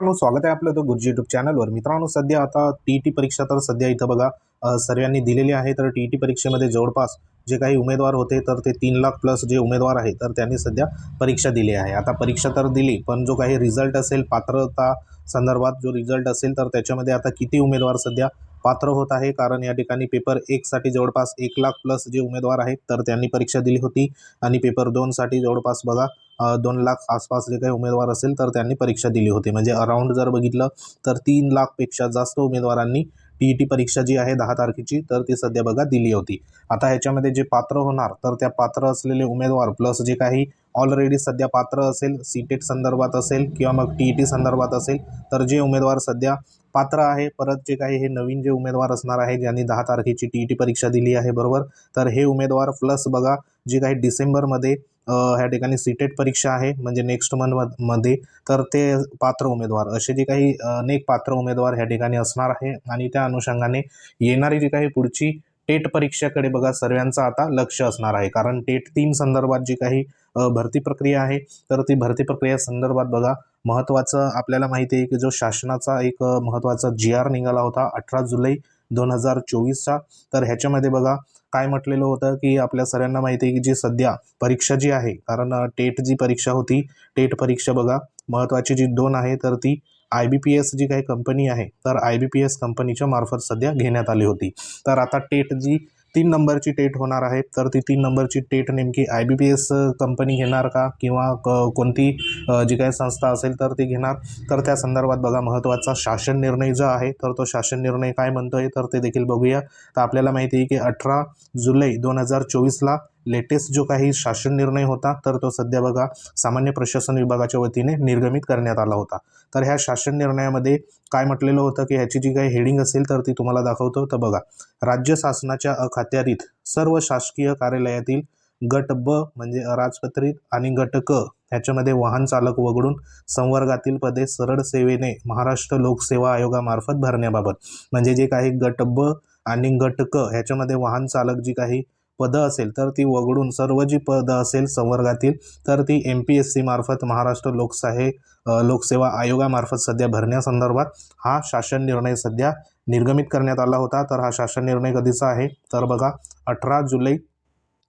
मित्रांनो स्वागत आहे आपलं तो गुरुजी युट्यूब चॅनलवर मित्रांनो सध्या आता टी टी परीक्षा तर सध्या इथं बघा सर्वांनी दिलेली आहे. तर टी टी परीक्षेमध्ये जवळपास जे काही उमेदवार होते तर ते तीन लाख प्लस जे उमेदवार आहे तर त्यांनी सध्या परीक्षा दिली आहे. आता परीक्षा तर दिली पण जो काही रिझल्ट असेल पात्रता संदर्भात जो रिझल्ट असेल तर त्याच्यामध्ये आता किती उमेदवार सध्या पात्र होत आहे? कारण या ठिकाणी पेपर एकसाठी जवळपास एक लाख प्लस जे उमेदवार आहेत तर त्यांनी परीक्षा दिली होती. आणि पेपर दोनसाठी जवळपास बघा दोन लाख आसपास जे काही उमेदवार असेल तर त्यांनी परीक्षा दिली होती. म्हणजे अराऊंड जर बघितलं तर तीन लाखपेक्षा जास्त उमेदवारांनी टी ई टी परीक्षा जी आहे दहा तारखेची तर ती सध्या बघा दिली होती. आता ह्याच्यामध्ये जे पात्र होणार तर त्या पात्र असलेले उमेदवार प्लस जे काही ऑलरेडी सध्या पात्र असेल सीटेट संदर्भात असेल किंवा मग टी ई टी संदर्भात असेल तर जे उमेदवार सध्या पात्र आहे. परत जे काही हे नवीन जे उमेदवार असणार आहे ज्यांनी दहा तारखेची टी ई टी परीक्षा दिली आहे बरोबर? तर हे उमेदवार प्लस बघा जे काही डिसेंबरमध्ये ह्या ठिकाणी सीटेट परीक्षा आहे म्हणजे नेक्स्ट मंथमध्ये तर ते पात्र उमेदवार. असे जे काही अनेक पात्र उमेदवार ह्या ठिकाणी असणार आहे आणि त्या अनुषंगाने येणारी जी काही पुढची टेट परीक्षेकडे बघा सर्वांचं आता लक्ष असणार आहे. कारण टेट तीन संदर्भात जी काही भरती प्रक्रिया आहे तर ती भरती प्रक्रिया संदर्भात बघा महत्त्वाचं आपल्याला माहिती आहे की जो शासनाचा एक महत्त्वाचा जी आर निघाला होता अठरा जुलै दोन हजार चोवीसचा. तर ह्याच्यामध्ये बघा काय म्हटलेलं होतं की आपल्या सगळ्यांना माहिती आहे की जी सध्या परीक्षा जी आहे कारण टेट जी परीक्षा होती टेट परीक्षा बघा महत्त्वाची जी दोन आहे तर ती आय बी पी एस जी काही कंपनी आहे तर आय बी पी एस कंपनीच्या मार्फत सध्या घेण्यात आली होती. तर आता टेट जी तीन नंबरची टेट होणार आहे. तर ती तीन नंबरची टेट नेमकी I B P S company घेणार का? किंवा क- कोणती जी काही संस्था असेल तर ती घेणार? तर त्या संदर्भात बघा महत्त्वाचा शासन निर्णय जो आहे तर तो शासन निर्णय काय म्हणतोय? तर ते देखील बघूया. तर आपल्याला माहिती आहे की अठरा जुलै दोन हजार चोवीसला लेटेस्ट जो काही शासन निर्णय होता तर तो सध्या बघा सामान्य प्रशासन विभागाच्या वतीने निर्गमित करण्यात आला होता. तर ह्या शासन निर्णयामध्ये काय म्हटलेलं होतं की ह्याची जी काही हेडिंग असेल तर ती तुम्हाला दाखवतो. तर बघा राज्य शासनाच्या अखात्यारीत सर्व शासकीय कार्यालयातील गट ब म्हणजे अराजपत्रित आणि गट क ह्याच्यामध्ये वाहन चालक वगळून संवर्गातील पदे सरळ सेवेने महाराष्ट्र लोकसेवा आयोगामार्फत भरण्याबाबत. म्हणजे जे काही गट ब आणि गट क ह्याच्यामध्ये वाहन चालक जी काही पदं असेल तर ती वगळून सर्व जी पदं असेल संवर्गातील तर ती एम पी एस सी मार्फत महाराष्ट्र लोकसाहे लोकसेवा आयोगामार्फत सध्या भरण्यासंदर्भात हा शासन निर्णय सध्या निर्गमित करण्यात आला होता. तर हा शासन निर्णय कधीचा आहे? तर बघा अठरा जुलै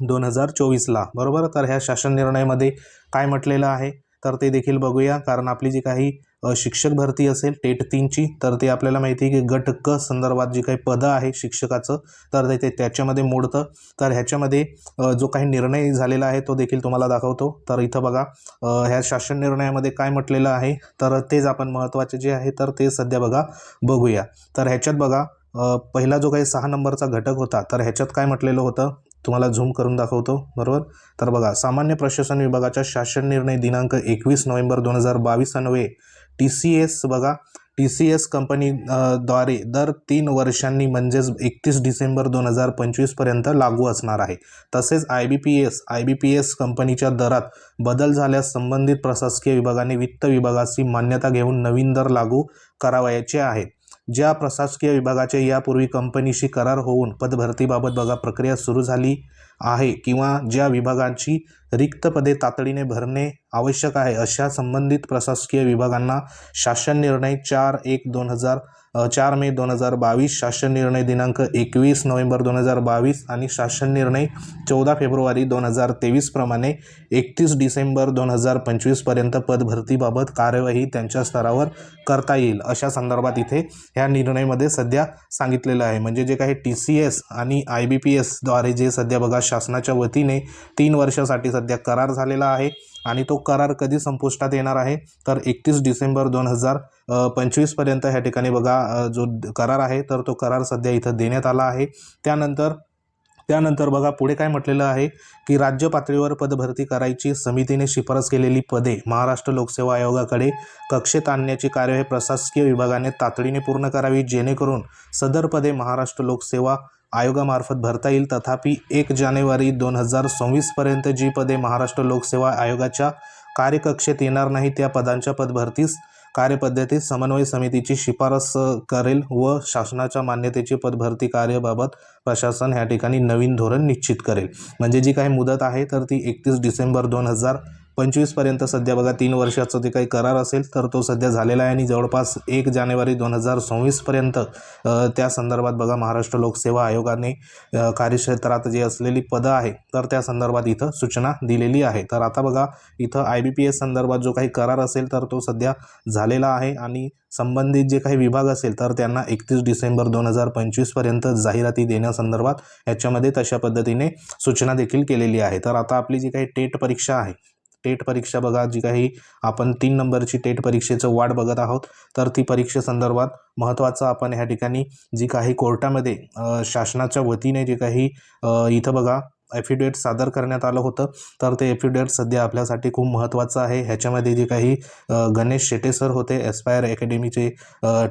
दोन हजार चोवीसला. बरोबर? तर ह्या शासन निर्णयामध्ये काय म्हटलेलं आहे? तर ते देखील बघूया. कारण आपली जी काही शिक्षक भरती असेल टेट तीनची तर ते आपल्याला माहिती आहे की गट क संदर्भात जी काही पदं आहे शिक्षकाचं तर ते- ते त्याच्यामध्ये मोडतं. तर ह्याच्यामध्ये जो काही निर्णय झालेला आहे तो देखील तुम्हाला दाखवतो. तर इथं बघा ह्या शासन निर्णयामध्ये काय म्हटलेलं आहे तर तेच आपण महत्त्वाचे जे आहे तर ते सध्या बघा बघूया. तर ह्याच्यात बघा पहिला जो काही सहा नंबरचा घटक होता तर ह्याच्यात काय म्हटलेलं होतं? तुम्हाला झूम करून दाखवतो बरोबर? तर बघा सामान्य प्रशासन विभागाच्या शासन निर्णय दिनांक एकवीस नोव्हेंबर दोन हजार बावीस अन्वये टी सी एस बघा टी सी एस कंपनी द्वारे दर तीन वर्षांनी म्हणजेच एकतीस डिसेंबर दोन हजार पंचवीसपर्यंत लागू असणार आहे. तसेच I B P S I B P S कंपनीच्या दरात बदल झाल्यास संबंधित प्रशासकीय विभागाने वित्त विभागाची मान्यता घेऊन नवीन दर लागू करावयाचे आहेत. ज्या प्रशासकीय विभागाचे यापूर्वी कंपनीशी करार होऊन पदभरतीबाबत बघा प्रक्रिया सुरू झाली आहे किंवा ज्या विभागाची रिक्त पदे तातडीने भरणे आवश्यक आहे अशा संबंधित प्रशासकीय विभागांना शासन निर्णय चार एक दोन हजार चार मे दोन हजार बावीस शासन निर्णय दिनांक एकवीस नोव्हेंबर दोन हजार बावीस आणि शासन निर्णय चौदा फेब्रुवारी दोन हजार तेवीसप्रमाणे एकतीस डिसेंबर दोन हजार पंचवीसपर्यंत पदभरतीबाबत कार्यवाही त्यांच्या स्तरावर करता येईल. अशा संदर्भात इथे ह्या निर्णयामध्ये सध्या सांगितलेलं आहे. म्हणजे जे काही टी सी एस आणि आय बी पी एसद्वारे जे सध्या बघा शासनाच्या वतीने तीन वर्षासाठी सध्या करार झालेला आहे. आणि तो करार कधी संपुष्टात येणार आहे? तर एकतीस डिसेंबर दोन हजार पंचवीसपर्यंत ह्या ठिकाणी बघा जो करार आहे तर तो करार सध्या इथं देण्यात आला आहे. त्यानंतर त्यानंतर बघा पुढे काय म्हटलेलं आहे की राज्य पातळीवर पदभरती करायची समितीने शिफारस केलेली पदे महाराष्ट्र लोकसेवा आयोगाकडे कक्षेत आणण्याची हे प्रशासकीय विभागाने तातडीने पूर्ण करावी जेणेकरून सदर पदे महाराष्ट्र लोकसेवा आयोगामार्फत भरता येईल. तथापि एक जानेवारी दोन हजार सव्वीसपर्यंत जी पदे महाराष्ट्र लोकसेवा आयोगाच्या कार्यकक्षेत येणार नाही त्या पदांच्या पदभरतीस कार्यपद्धतीत समन्वय समितीची शिफारस करेल व शासनाच्या मान्यतेची पदभरती कार्याबाबत प्रशासन ह्या ठिकाणी नवीन धोरण निश्चित करेल. म्हणजे जी काही मुदत आहे तर ती एकतीस डिसेंबर दोन हजार पंचवीसपर्यंत सध्या बघा तीन वर्षाचं जे काही करार असेल तर तो सध्या झालेला आहे आणि जवळपास एक जानेवारी दोन हजार सव्वीसपर्यंत त्या संदर्भात बघा महाराष्ट्र लोकसेवा आयोगाने कार्यक्षेत्रात जी असलेली पदं आहे तर त्या संदर्भात इथं सूचना दिलेली आहे. तर आता बघा इथं आय बी पी एस संदर्भात जो काही करार असेल तर तो सध्या झालेला आहे आणि संबंधित जे काही विभाग असेल तर त्यांना एकतीस डिसेंबर दोन हजार पंचवीसपर्यंत जाहिराती देण्यासंदर्भात याच्यामध्ये तशा पद्धतीने सूचना देखील केलेली आहे. तर आता आपली जी काही टेट परीक्षा आहे टेट परीक्षा बघा जी काही आपण तीन नंबरची टेट परीक्षेचं वाट बघत आहोत तर ती परीक्षेसंदर्भात महत्त्वाचं आपण ह्या ठिकाणी जी काही कोर्टामध्ये शासनाच्या वतीने जे काही इथं बघा ॲफिडेविट सादर करण्यात आलं होतं. तर ते ॲफिडेविट सध्या आपल्यासाठी खूप महत्त्वाचं आहे. ह्याच्यामध्ये जे काही गणेश शेटे सर होते एस्पायर अकॅडमीचे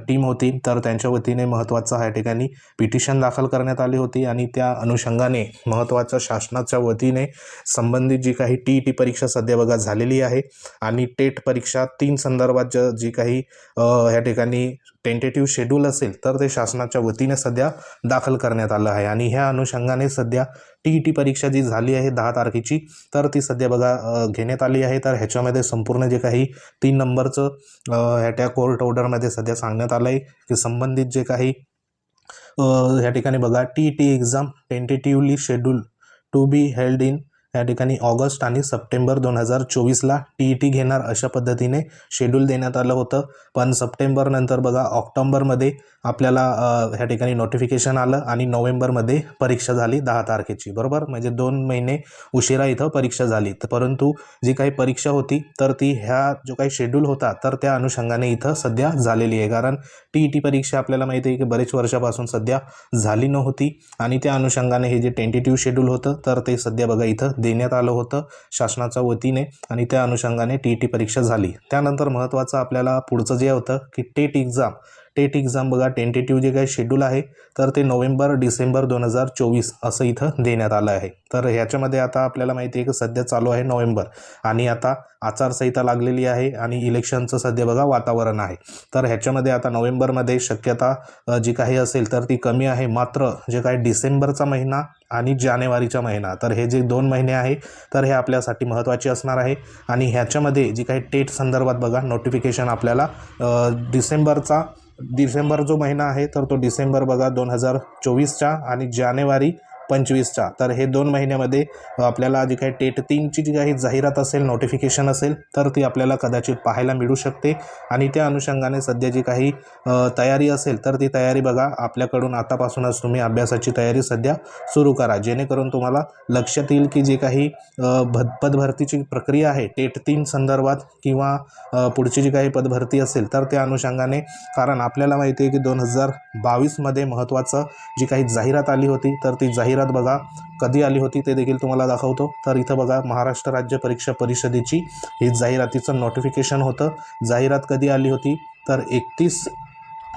टीम होती. तर त्यांच्या वतीने महत्त्वाचं ह्या ठिकाणी पिटिशन दाखल करण्यात आली होती आणि त्या अनुषंगाने महत्त्वाच्या शासनाच्या वतीने संबंधित जी काही टी ई टी परीक्षा सध्या बघा झालेली आहे. आणि टेट परीक्षा तीन संदर्भात ज जी काही ह्या ठिकाणी टेंटेटिव्ह शेड्यूल असेल तर ते शासनाच्या वतीने सध्या दाखल करण्यात आलं आहे. आणि ह्या अनुषंगाने सध्या टी ई टी परीक्षा जी झाली आहे दहा तारखेची तर ती सध्या बघा घेण्यात आली आहे. तर ह्याच्यामध्ये संपूर्ण जे काही तीन नंबरचं ह्या त्या कोर्ट ऑर्डरमध्ये सध्या सांगण्यात आलं आहे की संबंधित जे काही ह्या ठिकाणी बघा T E T exam tentatively schedule to be held in या ठिकाणी ऑगस्ट आणि सप्टेंबर दोन हजार चोवीसला टी ई टी घेणार अशा पद्धतीने शेड्यूल देण्यात आलं होतं. पण सप्टेंबरनंतर बघा ऑक्टोंबरमध्ये आपल्याला ह्या ठिकाणी नोटिफिकेशन आलं आणि नोव्हेंबरमध्ये परीक्षा झाली दहा तारखेची. बरोबर? म्हणजे दोन महिने उशिरा इथं परीक्षा झाली. तर परंतु जी काही परीक्षा होती तर ती ह्या जो काही शेड्यूल होता तर त्या अनुषंगाने इथं सध्या झालेली आहे. कारण टी ई टी परीक्षा आपल्याला माहिती आहे की बरेच वर्षापासून सध्या झाली नव्हती आणि त्या अनुषंगाने हे जे टेंटेटिव्ह शेड्यूल होतं तर ते सध्या बघा इथं देण्यात आलं होतं शासनाच्या वतीने आणि त्या अनुषंगाने टी ई टी परीक्षा झाली. त्यानंतर महत्त्वाचं आपल्याला पुढचं जे होतं की टेट एक्झाम टेट एक्झाम बघा टेंटेटिव्ह जे काही शेड्यूल आहे तर ते नोव्हेंबर डिसेंबर दोन हजार चोवीस असं इथं देण्यात आलं आहे. तर ह्याच्यामध्ये आता आपल्याला माहिती आहे की सध्या चालू आहे नोव्हेंबर आणि आता आचारसंहिता लागलेली आहे आणि इलेक्शनचं सध्या बघा वातावरण आहे. तर ह्याच्यामध्ये आता नोव्हेंबरमध्ये शक्यता जी काही असेल तर ती कमी आहे. मात्र जे काही डिसेंबरचा महिना आणि जानेवारीचा महिना तर हे जे दोन महिने आहे तर हे आपल्यासाठी महत्त्वाचे असणार आहे. आणि ह्याच्यामध्ये जी काही टेट संदर्भात बघा नोटिफिकेशन आपल्याला डिसेंबरचा डिसेंबर जो महिना आहे तर तो डिसेंबर बघा दोन हजार चोवीसचा आणि जानेवारी पंचवीसच्या तर हे दोन महिन्यामध्ये आपल्याला जी काही टेट तीनची जी काही जाहिरात असेल नोटिफिकेशन असेल तर ती आपल्याला कदाचित पाहायला मिळू शकते. आणि त्या अनुषंगाने सध्या जी काही तयारी असेल तर ती तयारी बघा आपल्याकडून आतापासूनच तुम्ही अभ्यासाची तयारी सध्या सुरू करा. जेणेकरून तुम्हाला लक्षात येईल की जे काही पदभरतीची प्रक्रिया आहे टेट तीन संदर्भात किंवा पुढची जी काही पदभरती असेल तर त्या अनुषंगाने कारण आपल्याला माहिती आहे की दोन हजार बावीसमध्ये महत्त्वाचं जी काही जाहिरात आली होती तर ती जाहिरात बघा. कधी आली होती ते देखील तुम्हाला दाखवतो. तर इथं बघा महाराष्ट्र राज्य परीक्षा परिषदेची ही जाहिरातीचं नोटिफिकेशन होतं. जाहिरात कधी आली होती? तर एकतीस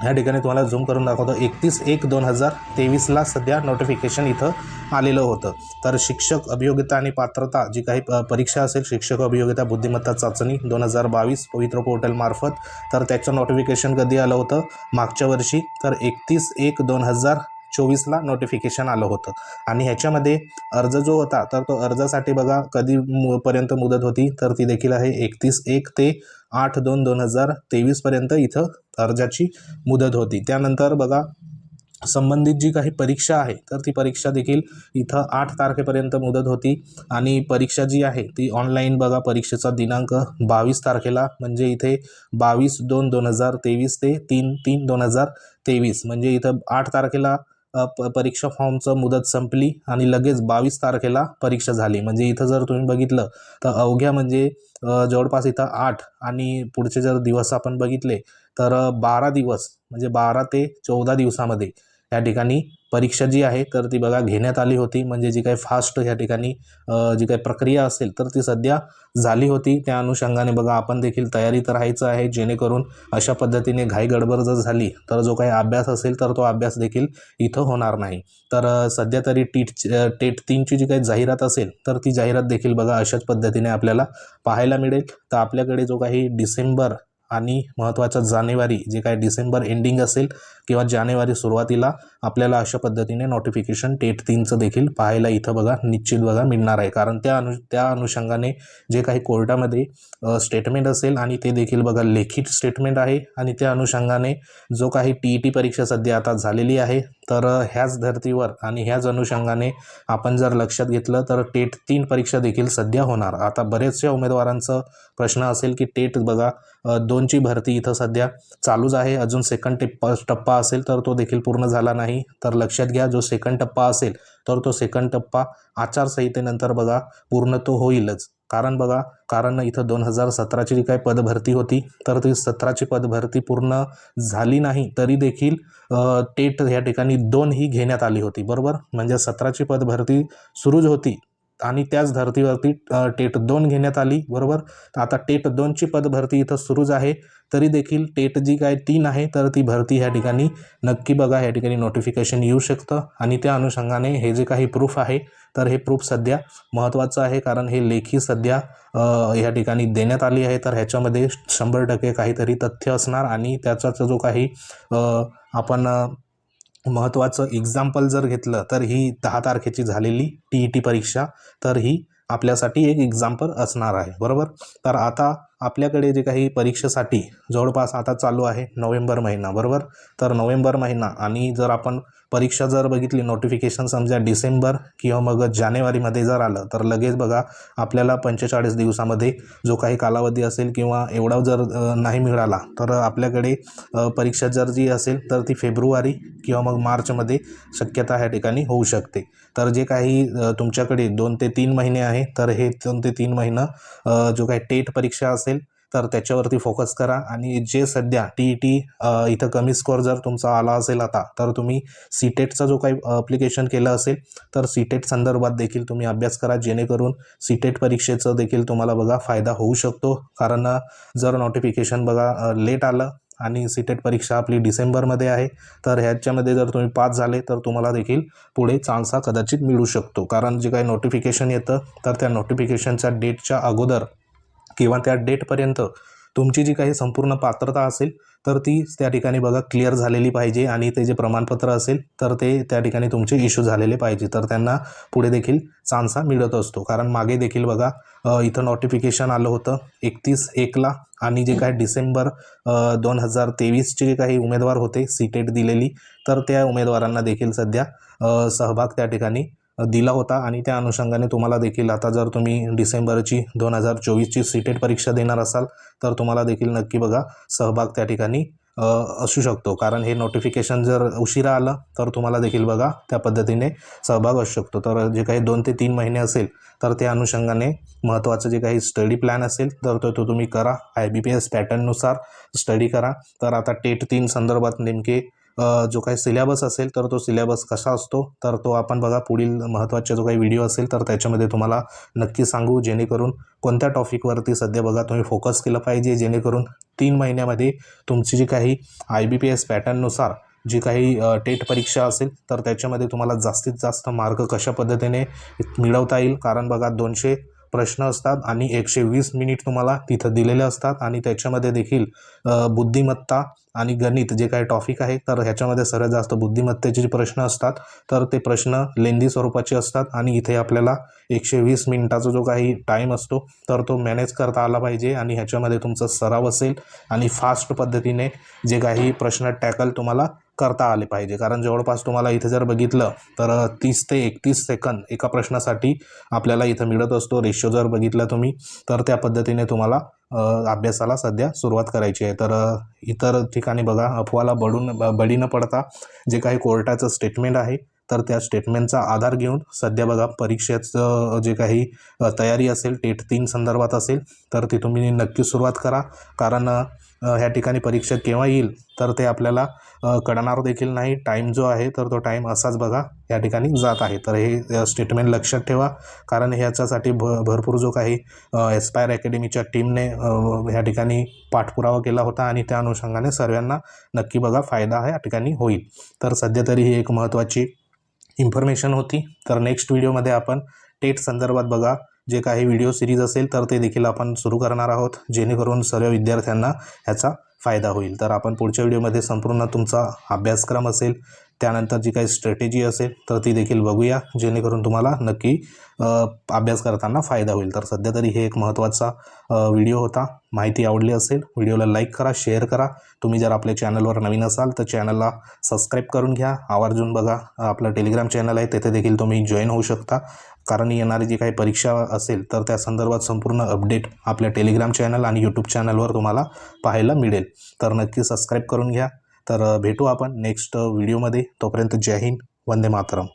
ह्या ठिकाणी तुम्हाला झूम करून दाखवतो. एकतीस एक दोन हजार तेवीसला सध्या नोटिफिकेशन इथं आलेलं होतं. तर शिक्षक अभियोग्यता आणि पात्रता जी काही परीक्षा असेल शिक्षक अभियोग्यता बुद्धिमत्ता चाचणी दोन हजार बावीस पवित्र पोर्टलमार्फत तर त्याचं नोटिफिकेशन कधी आलं होतं? मागच्या वर्षी. तर एकतीस एक दोन हजार चोवीसला नोटिफिकेशन आलं होतं. आणि ह्याच्यामध्ये अर्ज जो होता तर तो अर्जासाठी बघा कधी पर्यंत मुदत होती तर ती देखील आहे एकतीस एक ते आठ दोन दोन हजार तेवीसपर्यंत इथं अर्जाची मुदत होती. त्यानंतर बघा संबंधित जी काही परीक्षा आहे तर ती परीक्षा देखील इथं आठ तारखेपर्यंत मुदत होती. आणि परीक्षा जी आहे ती ऑनलाईन बघा परीक्षेचा दिनांक बावीस तारखेला म्हणजे इथे बावीस दोन दोन हजार तेवीस ते तीन तीन दोन हजार तेवीस म्हणजे इथं आठ तारखेला प परीक्षा फॉर्मचं मुदत संपली आणि लगेच बावीस तारखेला परीक्षा झाली. म्हणजे इथं जर तुम्ही बघितलं तर अवघ्या म्हणजे जवळपास इथं आठ आणि पुढचे जर दिवस आपण बघितले तर बारा दिवस म्हणजे बारा ते चौदा दिवसामध्ये या ठिकाणी परीक्षा जी आहे तर ती बघा घेण्यात आली होती. म्हणजे जी काही फास्ट या ठिकाणी जी काही प्रक्रिया असेल तर ती सध्या झाली होती. त्या अनुषंगाने बघा आपण देखील तयारीत राहायचं आहे. जेणेकरून अशा पद्धतीने घाई गडबड जर झाली तर जो काही अभ्यास असेल तर तो अभ्यास देखील इथं होणार नाही. तर सध्या तरी टीट टेट तीनची जी काही जाहिरात असेल तर ती जाहिरात देखील बघा अशाच पद्धतीने आपल्याला पाहायला मिळेल. तर आपल्याकडे जो काही डिसेंबर आणि महत्त्वाचं जानेवारी जे काय डिसेंबर एंडिंग असेल किंवा जानेवारी सुरुवातीला आपल्याला अशा पद्धतीने नोटिफिकेशन टेट तीनचं देखील पाहायला इथं बघा निश्चित बघा मिळणार आहे. कारण त्या अनु त्या अनुषंगाने जे काही कोर्टामध्ये स्टेटमेंट असेल आणि ते देखील बघा लेखित स्टेटमेंट आहे. आणि त्या अनुषंगाने जो काही टी ई टी परीक्षा सध्या आता झालेली आहे तर ह्याच धर्तीवर आणि ह्याच अनुषंगाने आपण जर लक्षात घेतलं तर टेट तीन परीक्षा देखील सध्या होणार. आता बरेचशा उमेदवारांचं प्रश्न असेल की टेट बघा दोनची भरती इथं सध्या चालूच आहे. अजून सेकंड टिप्पा टप्पा असेल तर तो देखील पूर्ण झाला नाही. तर लक्षात घ्या जो सेकंड टप्पा असेल तर तो सेकंड टप्पा आचारसंहितेनंतर बघा पूर्ण तो होईलच. कारण बघा कारण इथं दोन हजार सतराची जी काही पदभरती होती तर ती सतराची पदभरती पूर्ण झाली नाही तरी देखील टेट या ठिकाणी दोन ही घेण्यात आली होती बरोबर? म्हणजे सतराची पदभरती सुरूच होती. आणि त्याच धर्तीवरती टेट दोन घेण्यात आली बरोबर? तर आता टेट दोनची पदभरती इथं सुरूच आहे. तरी देखील टेट जी काय तीन आहे तर ती भरती ह्या ठिकाणी नक्की बघा ह्या ठिकाणी नोटिफिकेशन येऊ शकतं. आणि त्या अनुषंगाने हे जे काही प्रूफ आहे तर हे प्रूफ सध्या महत्त्वाचं आहे कारण हे लेखी सध्या ह्या ठिकाणी देण्यात आली आहे. तर ह्याच्यामध्ये शंभर टक्के काहीतरी तथ्य असणार आणि त्याचा जो काही आपण महत्त्वाचं एक्झाम्पल जर घेतलं तर ही दहा तारखेची झालेली टी ई टी परीक्षा तर ही आपल्यासाठी एक एक्झाम्पल असणार आहे. बरोबर? तर आता आपल्याकडे जे काही परीक्षेसाठी जवळपास आता चालू आहे नोव्हेंबर महिना. बरोबर? तर नोव्हेंबर महिना आणि जर आपण परीक्षा जर बघितली नोटिफिकेशन समजा डिसेंबर किंवा मग जानेवारीमध्ये जर आलं तर लगेच बघा आपल्याला पंचेचाळीस दिवसामध्ये जो काही कालावधी असेल किंवा एवढा जर नाही मिळाला तर आपल्याकडे परीक्षा जर जी असेल तर ती फेब्रुवारी किंवा मग मार्चमध्ये शक्यता ह्या ठिकाणी होऊ शकते. तर जे काही तुमच्याकडे दोन ते तीन महिने आहे तर हे दोन ते तीन महिनं जो काही टेट परीक्षा असेल तर त्याच्यावरती फोकस करा. आणि जे सध्या टी ई टी इथं कमी स्कोअर जर तुमचा आला असेल आता तर तुम्ही सीटेटचा जो काही अप्लिकेशन केलं असेल तर सी टेट संदर्भात देखील तुम्ही अभ्यास करा. जेणेकरून सी टेट परीक्षेचं देखील तुम्हाला बघा फायदा होऊ शकतो. कारण जर नोटिफिकेशन बघा लेट आलं आणि सी टेट परीक्षा आपली डिसेंबरमध्ये आहे तर ह्याच्यामध्ये जर तुम्ही पास झाले तर तुम्हाला देखील पुढे चान्स हा कदाचित मिळू शकतो. कारण जे काही नोटिफिकेशन येतं तर त्या नोटिफिकेशनच्या डेटच्या अगोदर किंवा त्या डेटपर्यंत तुमची जी काही संपूर्ण पात्रता असेल तर ती त्या ठिकाणी बघा क्लिअर झालेली पाहिजे आणि ते जे प्रमाणपत्र असेल तर ते त्या ठिकाणी तुमचे इश्यू झालेले पाहिजे. तर त्यांना पुढे देखील चान्सा मिळत असतो. कारण मागे देखील बघा इथं नोटिफिकेशन आलं होतं एकतीस एकला आणि जे काही डिसेंबर दोन हजार तेवीसचे जे काही उमेदवार होते सीटेट दिलेली तर त्या उमेदवारांना देखील सध्या सहभाग त्या ठिकाणी दिला होता आणि त्या अनुषंगाने तुम्हाला देखील आता जर तुम्ही डिसेंबरची दोन हजार चोवीसची सीटेट परीक्षा देणार असाल तर तुम्हाला देखील नक्की बघा सहभाग त्या ठिकाणी असू शकतो. कारण हे नोटिफिकेशन जर उशिरा आलं तर तुम्हाला देखील बघा त्या पद्धतीने सहभाग असू शकतो. तर जे काही दोन ते तीन महिने असेल तर त्या अनुषंगाने महत्त्वाचं जे काही स्टडी प्लॅन असेल तर तो तो तुम्ही करा. आय बी पी एस पॅटर्ननुसार स्टडी करा. तर आता टेट तीन संदर्भात नेमके जो काही सिलेबस असेल तर तो सिलेबस कसा असतो? तर तो आपण बघा पुढील महत्त्वाचा जो काही व्हिडिओ असेल तर त्याच्यामध्ये तुम्हाला नक्की सांगू जेणेकरून कोणत्या टॉपिकवरती सध्या बघा तुम्ही फोकस केलं पाहिजे जेणेकरून तीन महिन्यामध्ये तुमची जी काही आय बी पी एस पॅटर्ननुसार जी काही टेट परीक्षा असेल तर त्याच्यामध्ये तुम्हाला जास्तीत जास्त मार्क कशा पद्धतीने मिळवता येईल? कारण बघा दोनशे प्रश्न असतात आणि एकशे वीस मिनिट तुम्हाला तिथं दिलेले असतात आणि त्याच्यामध्ये देखील बुद्धिमत्ता आणि गणित जे काही टॉपिक आहे तर ह्याच्यामध्ये सर्वात जास्त बुद्धिमत्तेचे जे प्रश्न असतात तर ते प्रश्न लेंदी स्वरूपाचे असतात आणि इथे आपल्याला एकशे वीस मिनिटाचा जो काही टाईम असतो तर तो मॅनेज करता आला पाहिजे आणि ह्याच्यामध्ये तुमचा सराव असेल आणि फास्ट पद्धतीने जे काही प्रश्न टॅकल तुम्हाला करता आले पाहिजे. कारण जवळपास तुम्हाला इथे जर बघितलं तर तीस ते एकतीस सेकंद एका प्रश्नासाठी आपल्याला इथं मिळत असतो. रेशो जर बघितला तुम्ही तर त्या पद्धतीने तुम्हाला अभ्यासाला सध्या सुरुवात करायची आहे. तर इतर ठिकाणी बघा अफवाला बडून बळी न पडता जे काही कोर्टाचं स्टेटमेंट आहे तर त्या स्टेटमेंटचा आधार घेऊन सध्या बघा परीक्षेचं जे काही तयारी असेल टेट तीन संदर्भात असेल तर ती तुम्ही नक्की सुरुवात करा. कारण ह्या ठिकाणी परीक्षा केव्हा येईल तर ते आपल्याला कळणार देखील नाही. टाईम जो आहे तर तो टाईम असाच बघा या ठिकाणी जात आहे. तर हे स्टेटमेंट लक्षात ठेवा. कारण ह्याच्यासाठी भ भरपूर जो काही एस्पायर अकॅडमीच्या टीमने ह्या ठिकाणी पाठपुरावा केला होता आणि त्या अनुषंगाने सर्वांना नक्की बघा फायदा या ठिकाणी होईल. तर सध्या तरी ही एक महत्त्वाची इन्फॉर्मेशन होती. तर नेक्स्ट व्हिडिओमध्ये आपण टेट संदर्भात बघा. जे काही व्हिडिओ सिरीज असेल तर ते देखील आपण सुरू करणार आहोत. जेणेकरून सर्व विद्यार्थ्यांना ह्याचा फायदा होईल. तर आपण पुढच्या व्हिडिओमध्ये संपूर्ण तुमचा अभ्यासक्रम असेल त्यानंतर जी काही स्ट्रॅटेजी असेल तर ती देखील बघूया. जेणेकरून तुम्हाला नक्की अभ्यास करताना फायदा होईल. तर सध्या तरी हे एक महत्त्वाचा व्हिडिओ होता. माहिती आवडली असेल व्हिडिओला लाईक करा शेअर करा. तुम्ही जर आपल्या चॅनलवर नवीन असाल तर चॅनलला सबस्क्राईब करून घ्या. आवर्जून बघा. आपलं टेलिग्राम चॅनल आहे तेथे देखील तुम्ही जॉईन होऊ शकता. कारण येणारी जी काही परीक्षा असेल तर त्या संदर्भात संपूर्ण अपडेट आपल्या टेलिग्राम चॅनल आणि यूट्यूब चॅनलवर तुम्हाला पाहायला मिळेल. तर नक्की सबस्क्राईब करून घ्या. तर भेटू आपण नेक्स्ट व्हिडिओमध्ये तोपर्यंत जय हिंद. वंदे मातरम.